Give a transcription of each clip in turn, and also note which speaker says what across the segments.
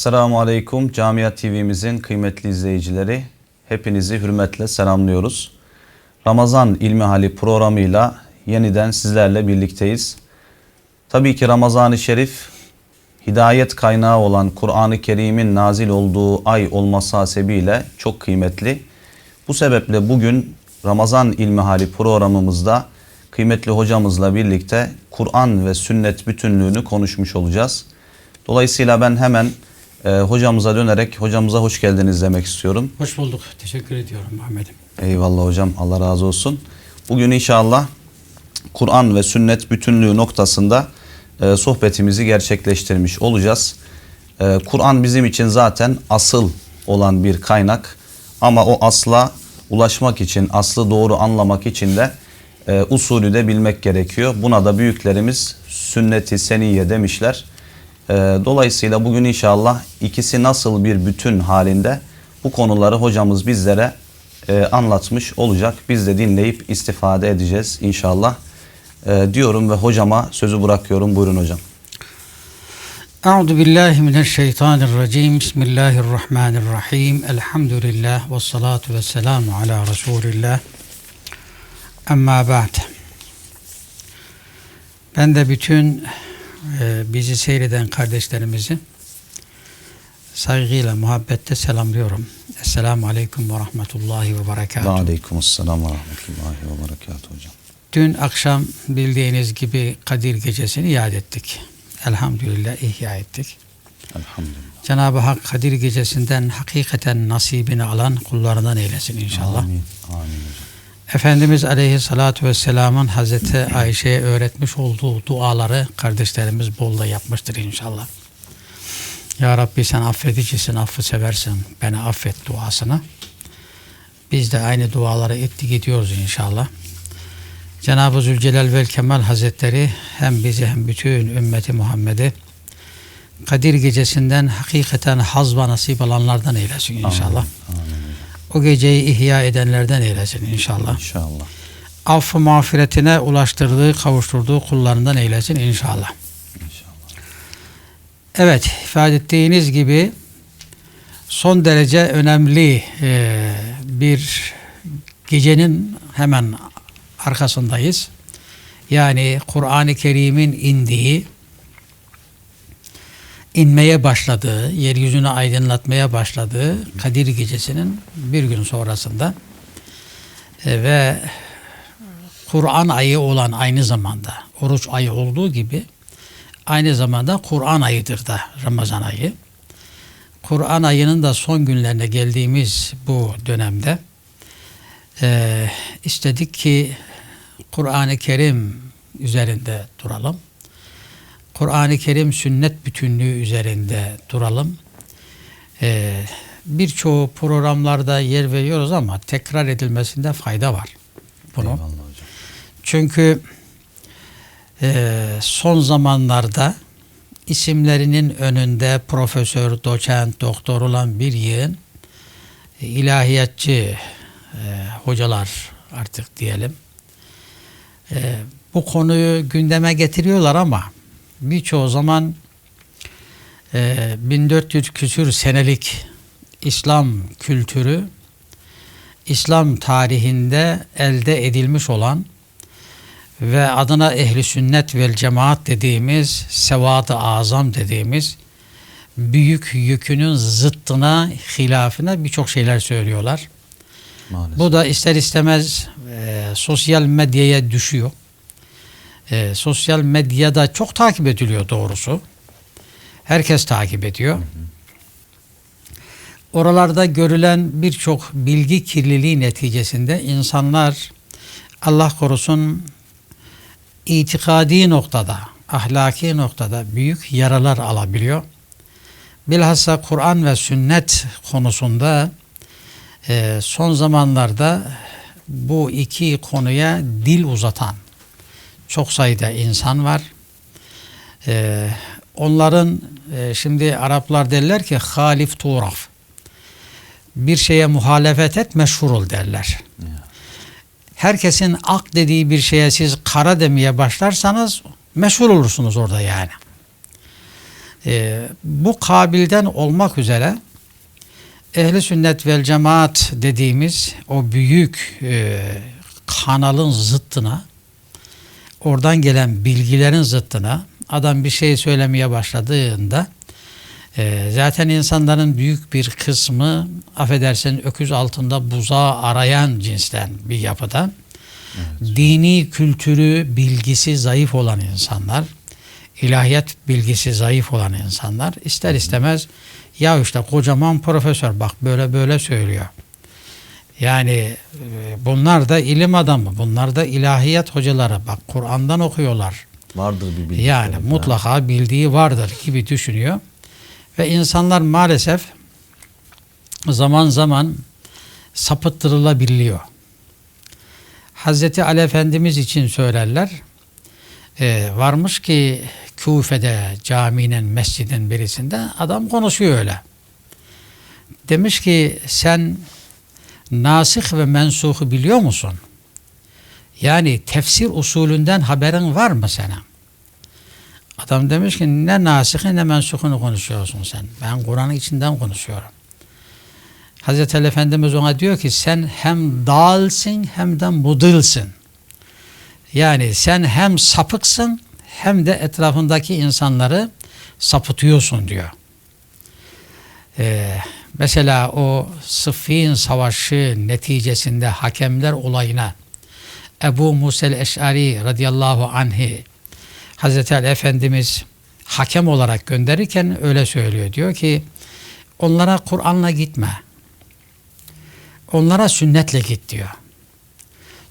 Speaker 1: Selamun Aleyküm Camia TV'mizin kıymetli izleyicileri. Hepinizi hürmetle selamlıyoruz. Ramazan İlmihali programıyla yeniden sizlerle birlikteyiz. Tabii ki Ramazan-ı Şerif hidayet kaynağı olan Kur'an-ı Kerim'in nazil olduğu ay olması hasebiyle çok kıymetli. Bu sebeple bugün Ramazan İlmihali programımızda kıymetli hocamızla birlikte Kur'an ve sünnet bütünlüğünü konuşmuş olacağız. Dolayısıyla ben hemen e, hocamıza dönerek hocamıza hoş geldiniz demek istiyorum.
Speaker 2: Hoş bulduk. Teşekkür ediyorum Ahmet'im.
Speaker 1: Eyvallah hocam Allah razı olsun. Bugün inşallah Kur'an ve sünnet bütünlüğü noktasında e, sohbetimizi gerçekleştirmiş olacağız. E, Kur'an bizim için zaten asıl olan bir kaynak ama o asla ulaşmak için, aslı doğru anlamak için de e, usulü de bilmek gerekiyor. Buna da büyüklerimiz sünnet-i seniyye demişler. E, dolayısıyla bugün inşallah ikisi nasıl bir bütün halinde bu konuları hocamız bizlere e, anlatmış olacak. Biz de dinleyip istifade edeceğiz inşallah. E, diyorum ve hocama sözü bırakıyorum. Buyurun hocam.
Speaker 2: Euzu billahi mineşşeytanirracim. Bismillahirrahmanirrahim. Elhamdülillah ve salatu ve selamu ala Resulillah. Amma ba'd. Ben de bütün bizi seyreden kardeşlerimizi saygıyla, muhabbette selamlıyorum. Esselamu Aleyküm ve Rahmetullahi ve Berekatuhu.
Speaker 1: aleykümselam ve rahmetullahi ve berekatuhu hocam.
Speaker 2: Dün akşam bildiğiniz gibi Kadir Gecesi'ni yad ettik. Elhamdülillah ihya ettik.
Speaker 1: Elhamdülillah.
Speaker 2: Cenab-ı Hak Kadir Gecesi'nden hakikaten nasibini alan kullarından eylesin inşallah.
Speaker 1: Amin. Amin hocam.
Speaker 2: Efendimiz Aleyhisselatü Vesselam'ın Hazreti Ayşe'ye öğretmiş olduğu duaları kardeşlerimiz bolda yapmıştır inşallah. Ya Rabbi sen affedicisin, affı seversin, beni affet duasını. Biz de aynı duaları etti gidiyoruz inşallah. Cenab-ı Zülcelal vel Kemal Hazretleri hem bizi hem bütün ümmeti Muhammed'i Kadir gecesinden hakikaten haz ve nasip alanlardan eylesin inşallah.
Speaker 1: Amin hocam.
Speaker 2: O geceyi ihya edenlerden eylesin inşallah.
Speaker 1: İnşallah.
Speaker 2: Affı mağfiretine ulaştırdığı, kavuşturduğu kullarından eylesin inşallah.
Speaker 1: İnşallah.
Speaker 2: Evet, ifade ettiğiniz gibi son derece önemli e, bir gecenin hemen arkasındayız. Yani Kur'an-ı Kerim'in indiği, inmeye başladığı, yeryüzünü aydınlatmaya başladığı Kadir Gecesi'nin bir gün sonrasında E, ve Kur'an ayı olan aynı zamanda oruç ayı olduğu gibi aynı zamanda Kur'an ayıdır da Ramazan ayı. Kur'an ayının da son günlerine geldiğimiz bu dönemde e, istedik ki Kur'an-ı Kerim üzerinde duralım. Kur'an-ı Kerim sünnet bütünlüğü üzerinde duralım. E, Birçoğu programlarda yer veriyoruz ama tekrar edilmesinde fayda var. Bunu. Çünkü e, son zamanlarda isimlerinin önünde profesör, doçent, doktor olan bir yığın e, ilahiyatçı e, hocalar artık diyelim. E, bu konuyu gündeme getiriyorlar ama birçoğu zaman e, 1400 küsür senelik İslam kültürü İslam tarihinde elde edilmiş olan ve adına ehli sünnet vel cemaat dediğimiz sevat-ı azam dediğimiz büyük yükünün zıttına, hilafına birçok şeyler söylüyorlar.
Speaker 1: Maalesef.
Speaker 2: Bu da ister istemez e, sosyal medyaya düşüyor. E, sosyal medyada çok takip ediliyor doğrusu. Herkes takip ediyor. Oralarda görülen birçok bilgi kirliliği neticesinde insanlar Allah korusun itikadi noktada, ahlaki noktada büyük yaralar alabiliyor. Bilhassa Kur'an ve sünnet konusunda e, son zamanlarda bu iki konuya dil uzatan çok sayıda insan var. E, onların e, şimdi Araplar derler ki halif turaf. Bir şeye muhalefet et meşhur ol derler. Herkesin ak dediği bir şeye siz kara demeye başlarsanız meşhur olursunuz orada yani. Ee, bu kabilden olmak üzere ehli sünnet vel cemaat dediğimiz o büyük e, kanalın zıttına oradan gelen bilgilerin zıttına adam bir şey söylemeye başladığında e, zaten insanların büyük bir kısmı affedersin öküz altında buzağı arayan cinsten bir yapıdan dini kültürü bilgisi zayıf olan insanlar ilahiyat bilgisi zayıf olan insanlar ister istemez ya işte kocaman profesör bak böyle böyle söylüyor. Yani e, bunlar da ilim adamı, bunlar da ilahiyat hocaları. Bak Kur'an'dan okuyorlar.
Speaker 1: Vardır bir bilgi.
Speaker 2: Yani mutlaka bildiği vardır gibi düşünüyor. Ve insanlar maalesef zaman zaman sapıttırılabiliyor. Hazreti Ali Efendimiz için söylerler. Ee, varmış ki Kufe'de caminin, mescidin birisinde adam konuşuyor öyle. Demiş ki sen nasih ve mensuhu biliyor musun? Yani tefsir usulünden haberin var mı senin? Adam demiş ki ne nasihi ne mensuhunu konuşuyorsun sen. Ben Kur'an'ın içinden konuşuyorum. Hazreti Ali Efendimiz ona diyor ki sen hem dalsın hem de mudılsın. Yani sen hem sapıksın hem de etrafındaki insanları sapıtıyorsun diyor. Ee, mesela o Sıffin Savaşı neticesinde hakemler olayına Ebu Musel Eş'ari radıyallahu anhi Hazreti Ali Efendimiz hakem olarak gönderirken öyle söylüyor. Diyor ki onlara Kur'an'la gitme. Onlara sünnetle git diyor.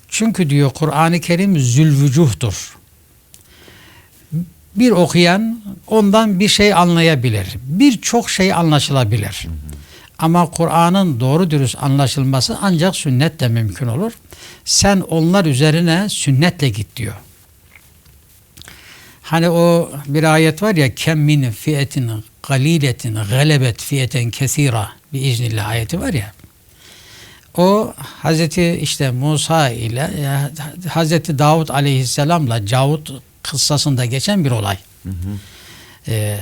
Speaker 2: Çünkü diyor Kur'an-ı Kerim zülvücuhtur. Bir okuyan ondan bir şey anlayabilir. Birçok şey anlaşılabilir. Ama Kur'an'ın doğru dürüst anlaşılması ancak sünnetle mümkün olur. Sen onlar üzerine sünnetle git diyor. Hani o bir ayet var ya kem min fiyetin galiletin galebet fiyeten kesira bir iznillah ayeti var ya. O Hazreti işte Musa ile Hazreti Davud aleyhisselamla Cavut kıssasında geçen bir olay. Ee,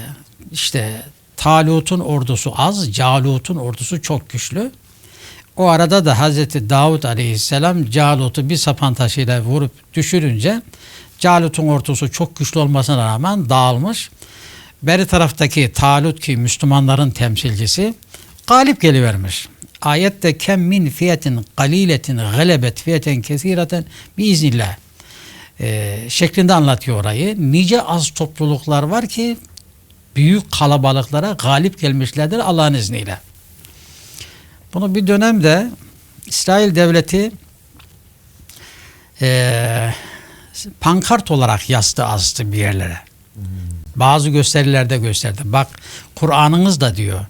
Speaker 2: işte Talut'un ordusu az, Calut'un ordusu çok güçlü. O arada da Hazreti Davud aleyhisselam Calut'u bir sapan taşıyla vurup düşürünce Calut'un ordusu çok güçlü olmasına rağmen dağılmış. Beri taraftaki Talut ki Müslümanların temsilcisi galip gelivermiş. Ayette kem min fiyetin galiletin galebet fiyeten kesireten biiznillah e, şeklinde anlatıyor orayı. Nice az topluluklar var ki büyük kalabalıklara galip gelmişlerdir Allah'ın izniyle. Bunu bir dönemde İsrail devleti e, pankart olarak yastı astı bir yerlere. Bazı gösterilerde gösterdi. Bak Kur'an'ınız da diyor.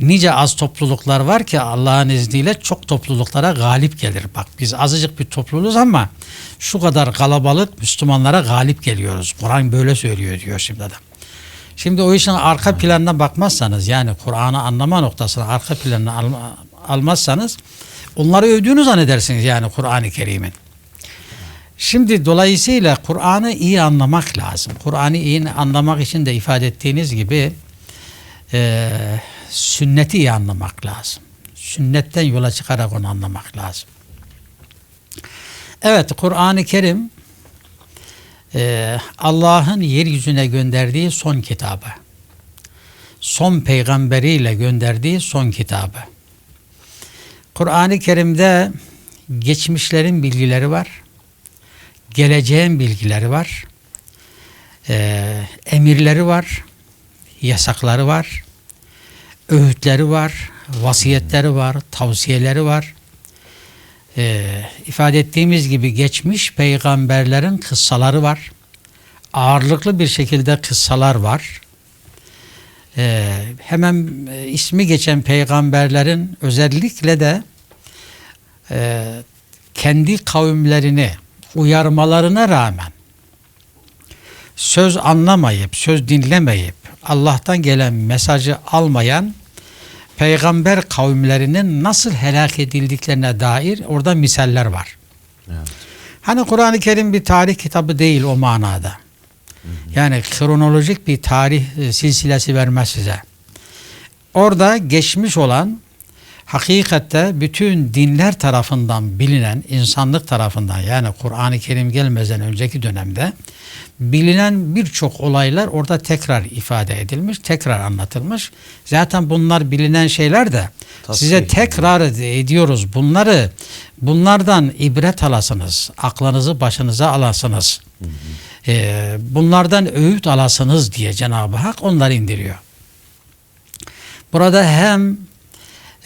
Speaker 2: Nice az topluluklar var ki Allah'ın izniyle çok topluluklara galip gelir. Bak biz azıcık bir topluluğuz ama şu kadar kalabalık Müslümanlara galip geliyoruz. Kur'an böyle söylüyor diyor şimdi adam. Şimdi o işin arka planına bakmazsanız yani Kur'an'ı anlama noktasına arka planına alma, almazsanız onları övdüğünü zannedersiniz yani Kur'an-ı Kerim'in. Şimdi dolayısıyla Kur'an'ı iyi anlamak lazım. Kur'an'ı iyi anlamak için de ifade ettiğiniz gibi e, sünneti iyi anlamak lazım. Sünnetten yola çıkarak onu anlamak lazım. Evet Kur'an-ı Kerim e, Allah'ın yeryüzüne gönderdiği son kitabı. Son peygamberiyle gönderdiği son kitabı. Kur'an-ı Kerim'de geçmişlerin bilgileri var. Geleceğin bilgileri var. E, emirleri var. Yasakları var. Öğütleri var. Vasiyetleri var. Tavsiyeleri var e, ifade ettiğimiz gibi geçmiş peygamberlerin kıssaları var. Ağırlıklı bir şekilde kıssalar var. E, hemen e, ismi geçen peygamberlerin özellikle de e, kendi kavimlerini uyarmalarına rağmen söz anlamayıp, söz dinlemeyip, Allah'tan gelen mesajı almayan peygamber kavimlerinin nasıl helak edildiklerine dair orada misaller var.
Speaker 1: Evet.
Speaker 2: Hani Kur'an-ı Kerim bir tarih kitabı değil o manada. Yani kronolojik bir tarih e, silsilesi vermez size. Orada geçmiş olan hakikatte bütün dinler tarafından bilinen, insanlık tarafından yani Kur'an-ı Kerim gelmeden önceki dönemde bilinen birçok olaylar orada tekrar ifade edilmiş, tekrar anlatılmış. Zaten bunlar bilinen şeyler de
Speaker 1: Tasfiye
Speaker 2: size tekrar ed- ediyoruz. Bunları bunlardan ibret alasınız, aklınızı başınıza alasınız. Ee, bunlardan öğüt alasınız diye Cenab-ı Hak onları indiriyor. Burada hem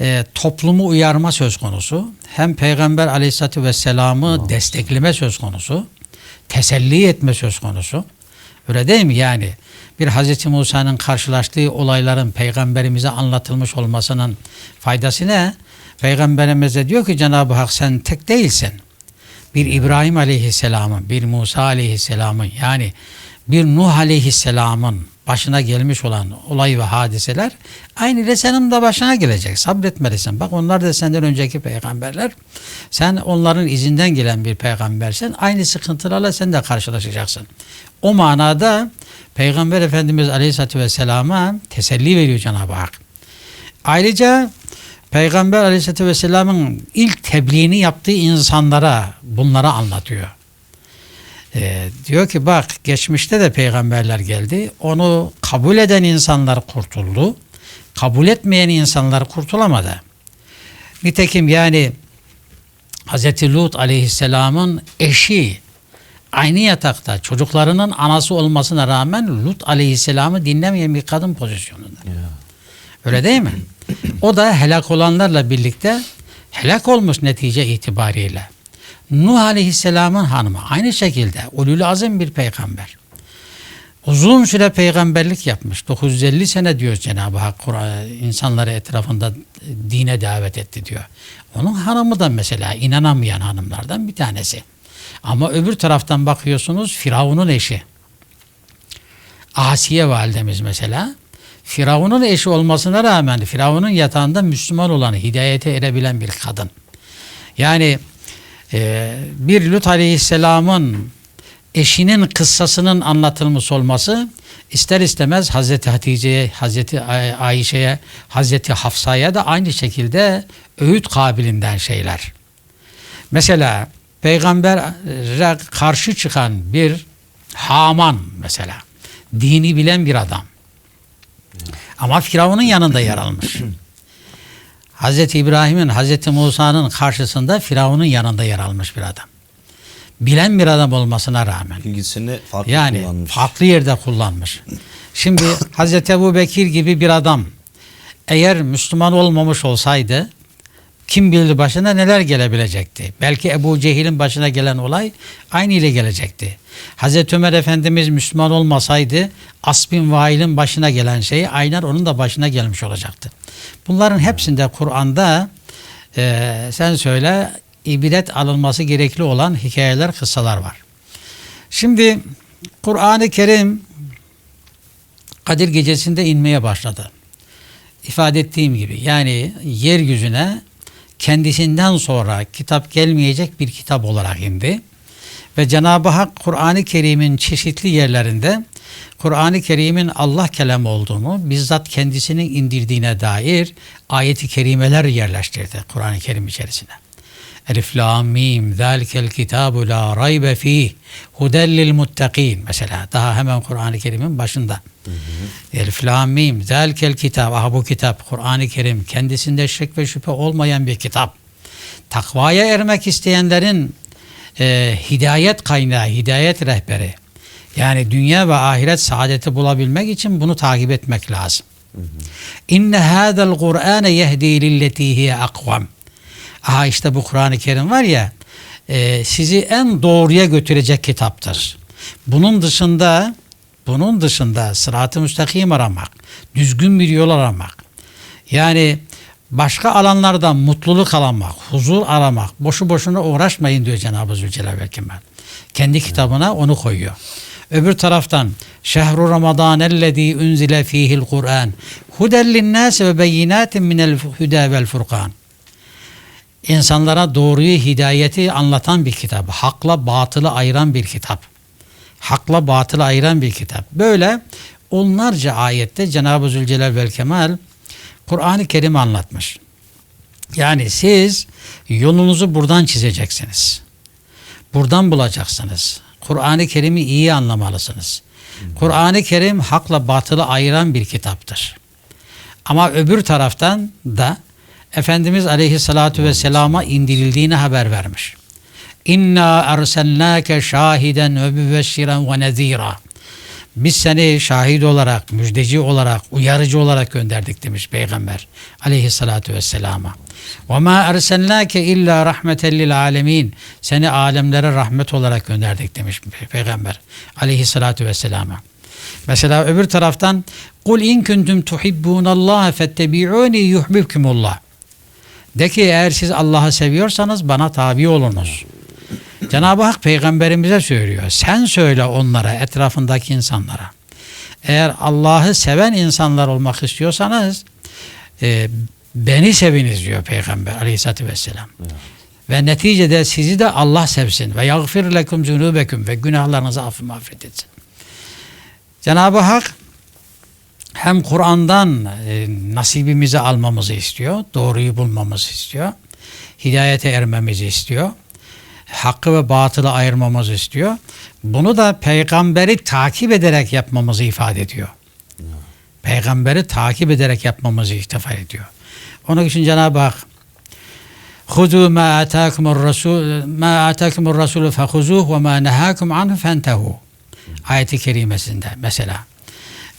Speaker 2: e, toplumu uyarma söz konusu, hem Peygamber Aleyhisselatü Vesselam'ı destekleme söz konusu, teselli etme söz konusu. Öyle değil mi yani? Bir Hazreti Musa'nın karşılaştığı olayların peygamberimize anlatılmış olmasının faydası ne? Peygamberimize diyor ki Cenab-ı Hak sen tek değilsin. Bir İbrahim Aleyhisselam'ın, bir Musa Aleyhisselam'ın yani bir Nuh Aleyhisselam'ın başına gelmiş olan olay ve hadiseler aynı ile senin de başına gelecek. Sabretmelisin. Bak onlar da senden önceki peygamberler. Sen onların izinden gelen bir peygambersin. Aynı sıkıntılarla sen de karşılaşacaksın. O manada Peygamber Efendimiz Aleyhisselatü Vesselam'a teselli veriyor Cenab-ı Hak. Ayrıca Peygamber Aleyhisselatü Vesselam'ın ilk tebliğini yaptığı insanlara bunları anlatıyor. Ee, diyor ki bak geçmişte de peygamberler geldi. Onu kabul eden insanlar kurtuldu. Kabul etmeyen insanlar kurtulamadı. Nitekim yani Hz. Lut aleyhisselamın eşi aynı yatakta çocuklarının anası olmasına rağmen Lut aleyhisselamı dinlemeyen bir kadın pozisyonunda. Öyle değil mi? O da helak olanlarla birlikte helak olmuş netice itibariyle. Nuh Aleyhisselam'ın hanımı aynı şekilde ulul azim bir peygamber. Uzun süre peygamberlik yapmış. 950 sene diyor Cenab-ı Hak insanları etrafında dine davet etti diyor. Onun hanımı da mesela inanamayan hanımlardan bir tanesi. Ama öbür taraftan bakıyorsunuz Firavun'un eşi. Asiye validemiz mesela. Firavun'un eşi olmasına rağmen Firavun'un yatağında Müslüman olan, hidayete erebilen bir kadın. Yani e, bir Lut Aleyhisselam'ın eşinin kıssasının anlatılmış olması ister istemez Hazreti Hatice'ye, Hazreti Ay- Ayşe'ye, Hazreti Hafsa'ya da aynı şekilde öğüt kabilinden şeyler. Mesela peygambere karşı çıkan bir Haman mesela dini bilen bir adam. Ama Firavun'un yanında yer almış. Hazreti İbrahim'in, Hazreti Musa'nın karşısında Firavun'un yanında yer almış bir adam. Bilen bir adam olmasına rağmen.
Speaker 1: Bilgisini farklı
Speaker 2: Yani
Speaker 1: kullanmış.
Speaker 2: farklı yerde kullanmış. Şimdi Hazreti Ebu Bekir gibi bir adam eğer Müslüman olmamış olsaydı kim bilir başına neler gelebilecekti. Belki Ebu Cehil'in başına gelen olay aynı ile gelecekti. Hazreti Ömer Efendimiz Müslüman olmasaydı As bin Vail'in başına gelen şey aynen onun da başına gelmiş olacaktı. Bunların hepsinde Kur'an'da e, sen söyle ibret alınması gerekli olan hikayeler, kıssalar var. Şimdi Kur'an-ı Kerim Kadir Gecesi'nde inmeye başladı. İfade ettiğim gibi yani yeryüzüne kendisinden sonra kitap gelmeyecek bir kitap olarak indi. Ve Cenab-ı Hak Kur'an-ı Kerim'in çeşitli yerlerinde Kur'an-ı Kerim'in Allah kelamı olduğunu bizzat kendisinin indirdiğine dair ayeti kerimeler yerleştirdi Kur'an-ı Kerim içerisine. Elif lam mim zalikel kitabu la raybe fih huden lil muttakin mesela daha hemen Kur'an-ı Kerim'in başında. Elif lam mim zalikel kitab aha bu kitap Kur'an-ı Kerim kendisinde şek ve şüphe olmayan bir kitap. Takvaya ermek isteyenlerin e, hidayet kaynağı, hidayet rehberi. Yani dünya ve ahiret saadeti bulabilmek için bunu takip etmek lazım. İnne hâzel Kur'âne yehdi lilleti hiye akvam. Aha işte bu Kur'an-ı Kerim var ya e, sizi en doğruya götürecek kitaptır. Bunun dışında bunun dışında sırat-ı müstakim aramak, düzgün bir yol aramak. Yani başka alanlarda mutluluk aramak, huzur aramak, boşu boşuna uğraşmayın diyor Cenab-ı Zülcelal ve Kemal. Kendi kitabına onu koyuyor. Öbür taraftan şehru ramazan ellezî unzile fîhil Kur'an huden linnâs ve beyinâtin minel hüdâ vel furkan. İnsanlara doğruyu, hidayeti anlatan bir kitap. Hakla batılı ayıran bir kitap. Hakla batılı ayıran bir kitap. Böyle onlarca ayette Cenab-ı Zülcelal vel Kemal Kur'an-ı Kerim anlatmış. Yani siz yolunuzu buradan çizeceksiniz. Buradan bulacaksınız. Kur'an-ı Kerim'i iyi anlamalısınız. Kur'an-ı Kerim hakla batılı ayıran bir kitaptır. Ama öbür taraftan da Efendimiz aleyhissalatu vesselama indirildiğini haber vermiş. İnna erselnâke şahiden ve mübeşşiren ve nezîrâ. Biz seni şahit olarak, müjdeci olarak, uyarıcı olarak gönderdik demiş Peygamber aleyhissalatu vesselama. Ve ma erselnâke illa rahmeten lil alemin. Seni alemlere rahmet olarak gönderdik demiş Peygamber aleyhissalatu vesselama. Mesela öbür taraftan kul in kuntum tuhibbunallaha fettebi'uni yuhibbukumullah. De ki eğer siz Allah'ı seviyorsanız bana tabi olunuz. Cenab-ı Hak peygamberimize söylüyor. Sen söyle onlara, etrafındaki insanlara. Eğer Allah'ı seven insanlar olmak istiyorsanız e, beni seviniz diyor Peygamber aleyhissalatü vesselam. Ve neticede sizi de Allah sevsin. Ve yagfir lekum zunubeküm ve günahlarınızı affı mağfiret etsin. Cenab-ı Hak hem Kur'an'dan e, nasibimizi almamızı istiyor, doğruyu bulmamızı istiyor, hidayete ermemizi istiyor, hakkı ve batılı ayırmamızı istiyor. Bunu da peygamberi takip ederek yapmamızı ifade ediyor. Peygamberi takip ederek yapmamızı ihtifa ediyor. Onun için Cenab-ı Hak Huzu ma atakumur rasul ma atakumur rasul fehuzuh ve ma nehakum anhu fentehu. Ayeti kerimesinde mesela.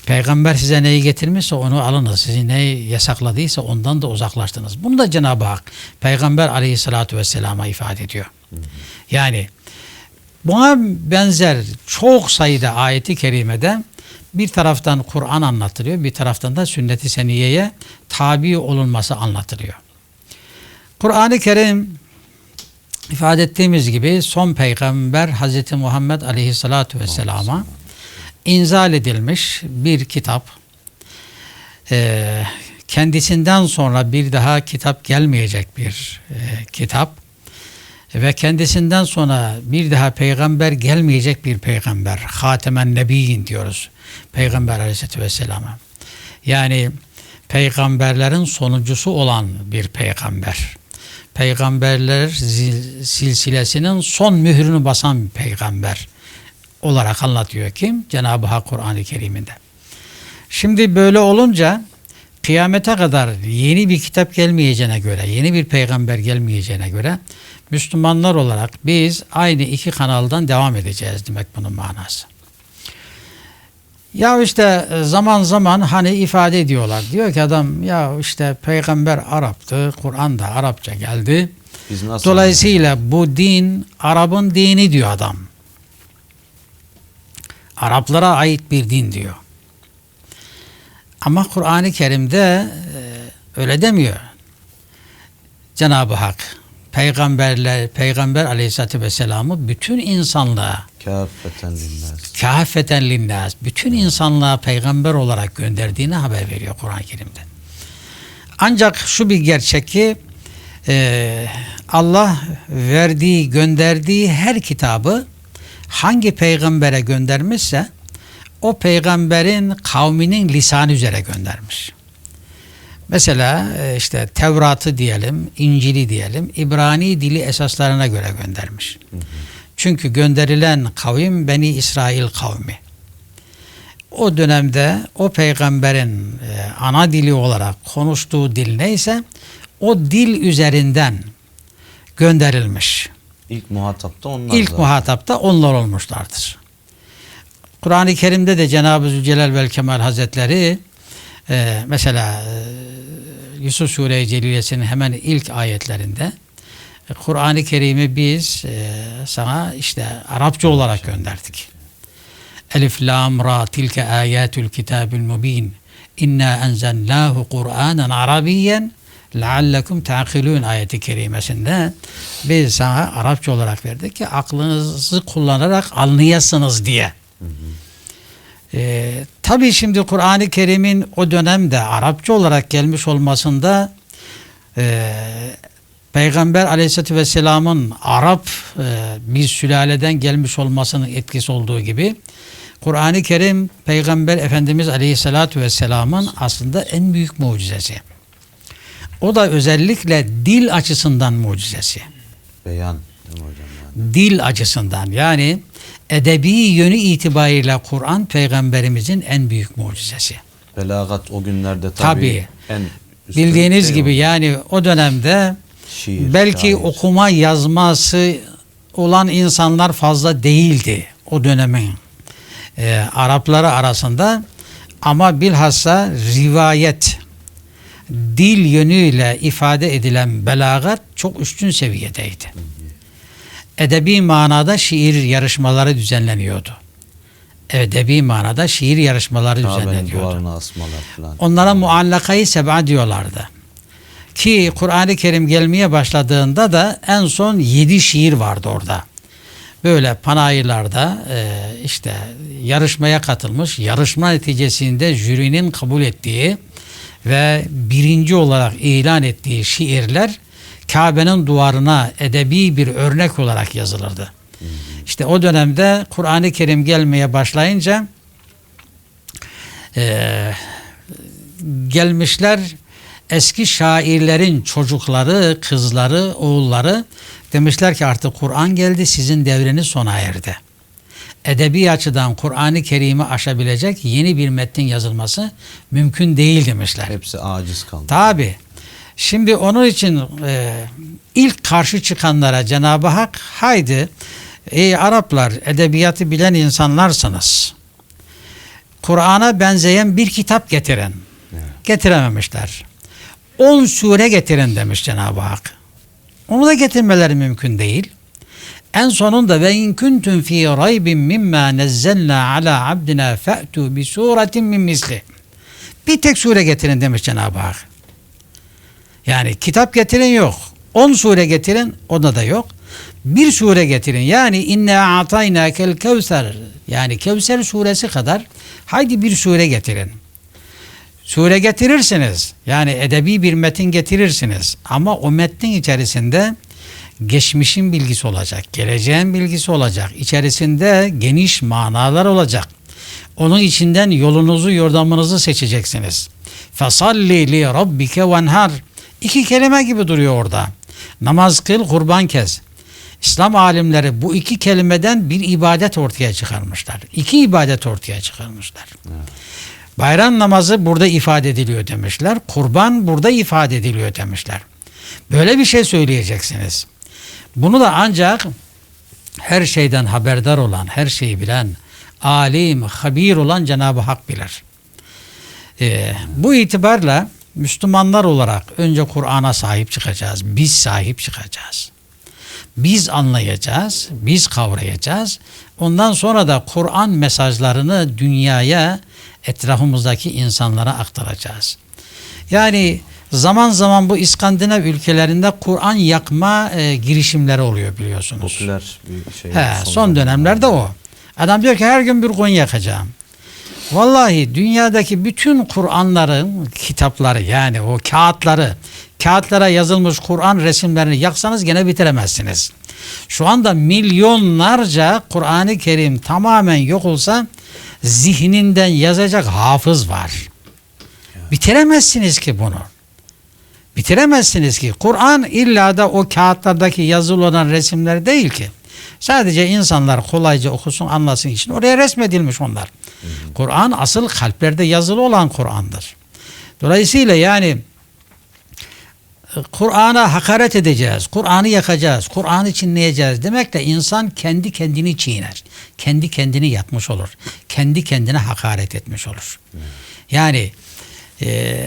Speaker 2: Peygamber size neyi getirmişse onu alınız. Sizi neyi yasakladıysa ondan da uzaklaştınız. Bunu da Cenab-ı Hak Peygamber aleyhissalatu vesselama ifade ediyor. Yani buna benzer çok sayıda ayeti kerimede bir taraftan Kur'an anlatılıyor, bir taraftan da sünnet-i seniyeye tabi olunması anlatılıyor. Kur'an-ı Kerim ifade ettiğimiz gibi son peygamber Hz. Muhammed Aleyhisselatü Vesselam'a inzal edilmiş bir kitap. Ee, kendisinden sonra bir daha kitap gelmeyecek bir e, kitap ve kendisinden sonra bir daha peygamber gelmeyecek bir peygamber. Hatemen Nebiyin diyoruz Peygamber Aleyhisselatü Vesselam'a. Yani peygamberlerin sonuncusu olan bir peygamber. Peygamberler silsilesinin son mührünü basan bir peygamber olarak anlatıyor kim? Cenab-ı Hak Kur'an-ı Kerim'inde. Şimdi böyle olunca kıyamete kadar yeni bir kitap gelmeyeceğine göre, yeni bir peygamber gelmeyeceğine göre Müslümanlar olarak biz aynı iki kanaldan devam edeceğiz demek bunun manası. Ya işte zaman zaman hani ifade ediyorlar. Diyor ki adam ya işte peygamber Arap'tı, Kur'an da Arapça geldi.
Speaker 1: Biz nasıl
Speaker 2: Dolayısıyla bu din Arap'ın dini diyor adam. Araplara ait bir din diyor. Ama Kur'an-ı Kerim'de e, öyle demiyor. Cenab-ı Hak peygamberler peygamber Aleyhisselatü Vesselam'ı bütün insanlığa
Speaker 1: Kâffeten linnas.
Speaker 2: kâfeten linnâs bütün insanlığa peygamber olarak gönderdiğini haber veriyor Kur'an-ı Kerim'de. Ancak şu bir gerçek ki e, Allah verdiği, gönderdiği her kitabı hangi peygambere göndermişse o peygamberin kavminin lisanı üzere göndermiş. Mesela e, işte Tevrat'ı diyelim, İncil'i diyelim, İbrani dili esaslarına göre göndermiş. Çünkü gönderilen kavim Beni İsrail kavmi. O dönemde o peygamberin e, ana dili olarak konuştuğu dil neyse o dil üzerinden gönderilmiş.
Speaker 1: İlk muhatap da onlar
Speaker 2: İlk
Speaker 1: zaten.
Speaker 2: muhatapta onlar olmuşlardır. Kur'an-ı Kerim'de de Cenab-ı Zülcelal vel Kemal Hazretleri e, mesela e, Yusuf Sure-i Celilesi'nin hemen ilk ayetlerinde e, Kur'an-ı Kerim'i biz e, sana işte Arapça olarak gönderdik. Elif lam ra tilke ayatul kitabil mubin inna enzelnahu Kur'anen Arabiyyen leallekum ta'kilun ayeti kerimesinde biz sana Arapça olarak verdik ki aklınızı kullanarak anlayasınız diye. Ee, tabii şimdi Kur'an-ı Kerim'in o dönemde Arapça olarak gelmiş olmasında e, Peygamber aleyhissalatü vesselamın Arap e, bir sülaleden gelmiş olmasının etkisi olduğu gibi Kur'an-ı Kerim Peygamber Efendimiz aleyhissalatü vesselamın aslında en büyük mucizesi. O da özellikle dil açısından mucizesi.
Speaker 1: Beyan değil mi hocam? Yani?
Speaker 2: Dil açısından yani edebi yönü itibariyle Kur'an Peygamberimizin en büyük mucizesi.
Speaker 1: Belagat o günlerde tabii,
Speaker 2: Tabii.
Speaker 1: en
Speaker 2: Bildiğiniz
Speaker 1: şey
Speaker 2: gibi
Speaker 1: o.
Speaker 2: yani o dönemde
Speaker 1: Şiir,
Speaker 2: belki
Speaker 1: şair.
Speaker 2: okuma yazması olan insanlar fazla değildi o dönemin e, Arapları arasında ama bilhassa rivayet dil yönüyle ifade edilen belagat çok üstün seviyedeydi. Edebi manada şiir yarışmaları düzenleniyordu. Edebi manada şiir yarışmaları
Speaker 1: Kabe'nin
Speaker 2: düzenleniyordu.
Speaker 1: duvarına asmalar falan.
Speaker 2: Onlara muallakayı seba diyorlardı. Ki Kur'an-ı Kerim gelmeye başladığında da en son yedi şiir vardı orada. Böyle panayırlarda e, işte yarışmaya katılmış, yarışma neticesinde jürinin kabul ettiği ve birinci olarak ilan ettiği şiirler Kabe'nin duvarına edebi bir örnek olarak yazılırdı. İşte o dönemde Kur'an-ı Kerim gelmeye başlayınca eee gelmişler eski şairlerin çocukları, kızları, oğulları demişler ki artık Kur'an geldi sizin devreniz sona erdi. Edebi açıdan Kur'an-ı Kerim'i aşabilecek yeni bir metnin yazılması mümkün değil demişler.
Speaker 1: Hepsi aciz kaldı.
Speaker 2: Tabi. Şimdi onun için e, ilk karşı çıkanlara Cenab-ı Hak haydi ey Araplar edebiyatı bilen insanlarsınız. Kur'an'a benzeyen bir kitap getirin. Getirememişler. 10 sure getirin demiş Cenab-ı Hak. Onu da getirmeleri mümkün değil. En sonunda ve in kuntum fi raybin mimma nazzalna ala abdina fa'tu bi suratin min misli. Bir tek sure getirin demiş Cenab-ı Hak. Yani kitap getirin yok. 10 sure getirin onda da yok. Bir sure getirin. Yani inna ataynakel kevser. Yani Kevser suresi kadar haydi bir sure getirin. Sure getirirsiniz. Yani edebi bir metin getirirsiniz. Ama o metnin içerisinde geçmişin bilgisi olacak, geleceğin bilgisi olacak. İçerisinde geniş manalar olacak. Onun içinden yolunuzu, yordamınızı seçeceksiniz. Fesalli li rabbike venhar. İki kelime gibi duruyor orada. Namaz kıl, kurban kes. İslam alimleri bu iki kelimeden bir ibadet ortaya çıkarmışlar. İki ibadet ortaya çıkarmışlar. Bayram namazı burada ifade ediliyor demişler. Kurban burada ifade ediliyor demişler. Böyle bir şey söyleyeceksiniz. Bunu da ancak her şeyden haberdar olan, her şeyi bilen, alim, habir olan Cenab-ı Hak bilir. Ee, bu itibarla Müslümanlar olarak önce Kur'an'a sahip çıkacağız. Biz sahip çıkacağız. Biz anlayacağız, biz kavrayacağız. Ondan sonra da Kur'an mesajlarını dünyaya, etrafımızdaki insanlara aktaracağız. Yani zaman zaman bu İskandinav ülkelerinde Kur'an yakma e, girişimleri oluyor biliyorsunuz.
Speaker 1: Popüler bir şey.
Speaker 2: He, son dönemlerde o. Adam diyor ki her gün bir Kur'an yakacağım. Vallahi dünyadaki bütün Kur'anların kitapları yani o kağıtları, kağıtlara yazılmış Kur'an resimlerini yaksanız gene bitiremezsiniz. Şu anda milyonlarca Kur'an-ı Kerim tamamen yok olsa zihninden yazacak hafız var. Bitiremezsiniz ki bunu. Bitiremezsiniz ki. Kur'an illa da o kağıtlardaki yazılı olan resimler değil ki. Sadece insanlar kolayca okusun anlasın için oraya resmedilmiş onlar. Kur'an asıl kalplerde yazılı olan Kur'an'dır. Dolayısıyla yani e, Kur'an'a hakaret edeceğiz, Kur'an'ı yakacağız, Kur'an'ı çiğneyeceğiz demekle insan kendi kendini çiğner. Kendi kendini yakmış olur. Kendi kendine hakaret etmiş olur. Yani e,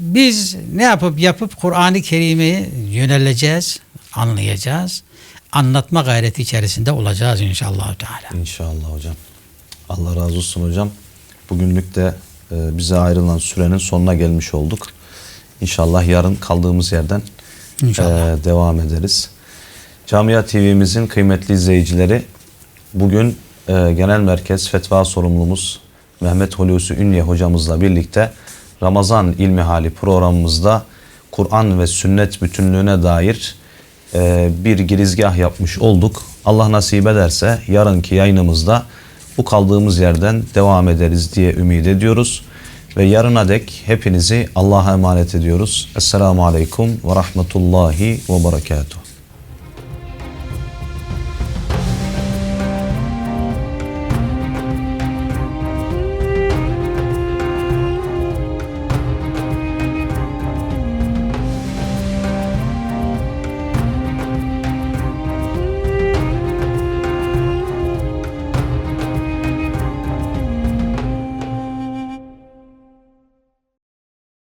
Speaker 2: biz ne yapıp yapıp Kur'an-ı Kerim'i yöneleceğiz, anlayacağız. Anlatma gayreti içerisinde olacağız inşallah Teala.
Speaker 1: İnşallah hocam. Allah razı olsun hocam. Bugünlük de e, bize ayrılan sürenin sonuna gelmiş olduk. İnşallah yarın kaldığımız yerden
Speaker 2: İnşallah.
Speaker 1: e, devam ederiz. Camia TV'mizin kıymetli izleyicileri bugün e, Genel Merkez Fetva Sorumlumuz Mehmet Hulusi Ünye hocamızla birlikte Ramazan İlmihali programımızda Kur'an ve sünnet bütünlüğüne dair e, bir girizgah yapmış olduk. Allah nasip ederse yarınki yayınımızda bu kaldığımız yerden devam ederiz diye ümit ediyoruz. Ve yarına dek hepinizi Allah'a emanet ediyoruz. Esselamu Aleyküm ve Rahmetullahi ve Berekatuhu.